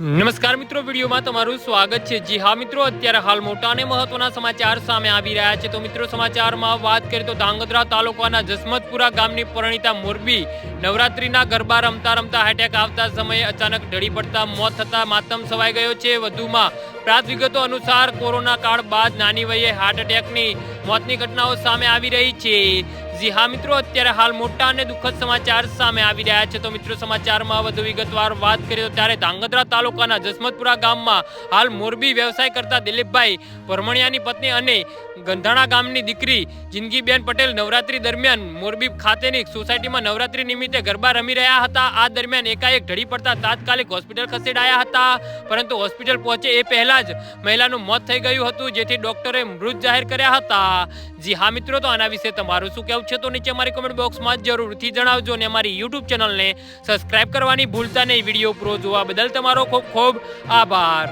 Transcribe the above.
નમસ્કાર મિત્રો, વિડીયોમાં તમારું સ્વાગત છે. જી હા મિત્રો, અત્યારે હાલ મોટા અને મહત્વના સમાચાર સામે આવી રહ્યા છે. તો મિત્રો, સમાચારમાં વાત કરીએ તો ધાંગધ્રા તાલુકાના જસમતપુરા ગામની પરણિતા મોરબી નવરાત્રીના ગરબા રમતા રમતા હાર્ટ આવતા સમયે અચાનક ઢળી પડતા મોત થતા માતમ સવાઈ ગયો છે. વધુમાં પ્રાપ્ત વિગતો અનુસાર કોરોના કાળ બાદ નાની વયે હાર્ટ એટેકની મોતની ઘટનાઓ સામે આવી રહી છે. જી હા મિત્રો, અત્યારે હાલ મોટા અને દુઃખદ સમાચાર સામે આવી રહ્યા છે. તો મિત્રો, સમાચારમાં વધુ વિગતવાર વાત કરીએ તો ત્યારે ધાંગધ્રા તાલુકાના જસમતપુરા ગામમાં હાલ મોરબી વ્યવસાય કરતા દિલીપભાઈ પરમણિયાની પત્ની અને ગંધાણા ગામની દીકરી જિંદગીબેન પટેલ નવરાત્રી દરમિયાન મોરબી ખાતેની સોસાયટીમાં નવરાત્રી નિમિત્તે ગરબા રમી રહ્યા હતા. આ દરમિયાન એકાએક ઢળી પડતા તાત્કાલિક હોસ્પિટલ ખસેડાયા હતા. પરંતુ હોસ્પિટલ પહોંચે એ પહેલા જ મહિલાનું મોત થઈ ગયું હતું, જેથી ડોક્ટરે મૃત જાહેર કર્યા હતા. જી હા મિત્રો, તો આના વિશે તમારું શું કહેવું? છે તો નીચે અમારી કોમેન્ટ બોક્સમાં જરૂરથી જણાવજો અને અમારી યુટ્યુબ ચેનલને સબસ્ક્રાઇબ કરવાની ભૂલતા નહીં. વીડિયો પૂરો જોવા બદલ તમારો ખૂબ ખૂબ આભાર.